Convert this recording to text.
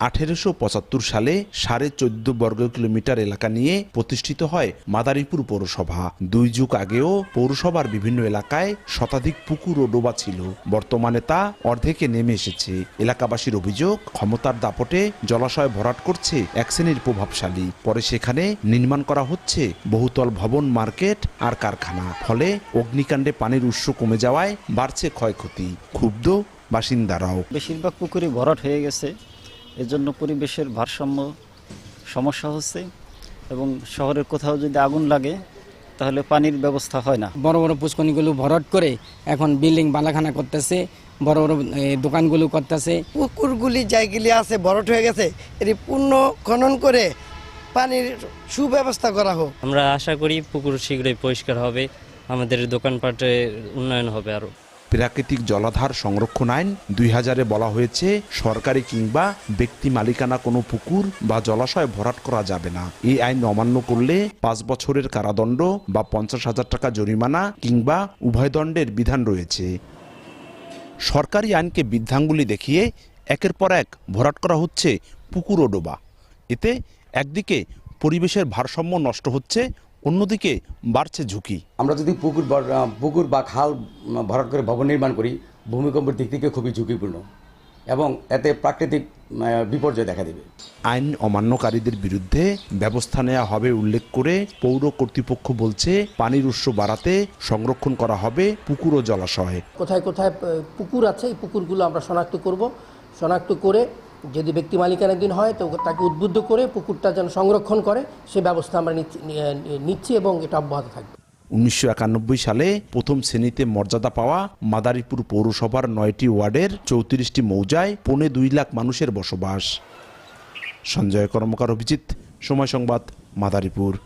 আঠেরোশো পঁচাত্তর সালে সাড়ে চোদ্দ বর্গ কিলোমিটার এলাকা নিয়ে প্রতিষ্ঠিত হয় মাদারীপুর পৌরসভা। দুই যুগ আগেও পৌরসভার বিভিন্ন এলাকায় শতাধিক পুকুর ও ডোবা ছিল। বর্তমানে তা অর্ধেকে নেমে এসেছে। এলাকাবাসীর অভিযোগ, ক্ষমতার দাপটে জলাশয় ভরাট করছে এক শ্রেণির প্রভাবশালী। পরে সেখানে নির্মাণ করা হচ্ছে বহুতল ভবন, মার্কেট আর কারখানা। ফলে অগ্নিকাণ্ডে পানির উৎস কমে যাওয়ায় বাড়ছে ক্ষয়ক্ষতি। ক্ষুব্ধ বাসিন্দারাও। বেশিরভাগ পুকুরে ভরাট হয়ে গেছে। এজন্য পরিবেশের ভারসাম্য সমস্যা হচ্ছে এবং শহরের কোথাও যদি আগুন লাগে তাহলে পানির ব্যবস্থা হয় না। বড় বড় পুষ্কনিগুলো ভরাট করে এখন বিল্ডিং বালাখানা করতেছে বড় বড় দোকানগুলো করতেছে। পুকুরগুলি জায়গাগুলি আছে ভরট হয়ে গেছে এটি পূর্ণ খনন করে পানির সুব্যবস্থা করা হোক। আমরা আশা করি পুকুর শীঘ্রই পরিষ্কার হবে আমাদের দোকানপাটে উন্নয়ন হবে আরও প্রাকৃতিক জলাধার সংরক্ষণ আইন দুই হাজারে বলা হয়েছে, সরকারি কিংবা ব্যক্তি মালিকানা কোনো পুকুর বা জলাশয় ভরাট করা যাবে না। এই আইন অমান্য করলে পাঁচ বছরের কারাদণ্ড বা পঞ্চাশ হাজার টাকা জরিমানা কিংবা উভয় দণ্ডের বিধান রয়েছে। সরকারি আইনকে বৃদ্ধাঙ্গুলি দেখিয়ে একের পর এক ভরাট করা হচ্ছে পুকুর ও ডোবা। এতে একদিকে পরিবেশের ভারসাম্য নষ্ট হচ্ছে অন্যদিকে বাড়ছে ঝুঁকি। আমরা যদি পুকুর পুকুর বা খাল ভরাট করে ভবন নির্মাণ করি ভূমিকম্পের দিক থেকে খুবই ঝুঁকিপূর্ণ এবং এতে প্রাকৃতিক বিপর্যয় দেখা দেবে। আইন অমান্যকারীদের বিরুদ্ধে ব্যবস্থা নেওয়া হবে উল্লেখ করে পৌর কর্তৃপক্ষ বলছে পানির উৎস বাড়াতে সংরক্ষণ করা হবে পুকুর ও জলাশয়ে। কোথায় কোথায় পুকুর আছে এই পুকুরগুলো আমরা শনাক্ত করব। শনাক্ত করে যদি ব্যক্তি মালিকানাধীন হয়, তো তাকে উদ্বুদ্ধ করে পুকুরটা যেন সংরক্ষণ করে, সে ব্যবস্থা আমরা নিচ্ছি- এবং এটা অব্যাহত থাকবে। উনিশশো একানব্বই সালে প্রথম শ্রেণীতে মর্যাদা পাওয়া মাদারীপুর পৌরসভার নয়টি ওয়ার্ডের চৌত্রিশটি মৌজায় পৌনে দুই লাখ মানুষের বসবাস। সঞ্জয় কর্মকার অভিজিৎ, সময় সংবাদ, মাদারীপুর।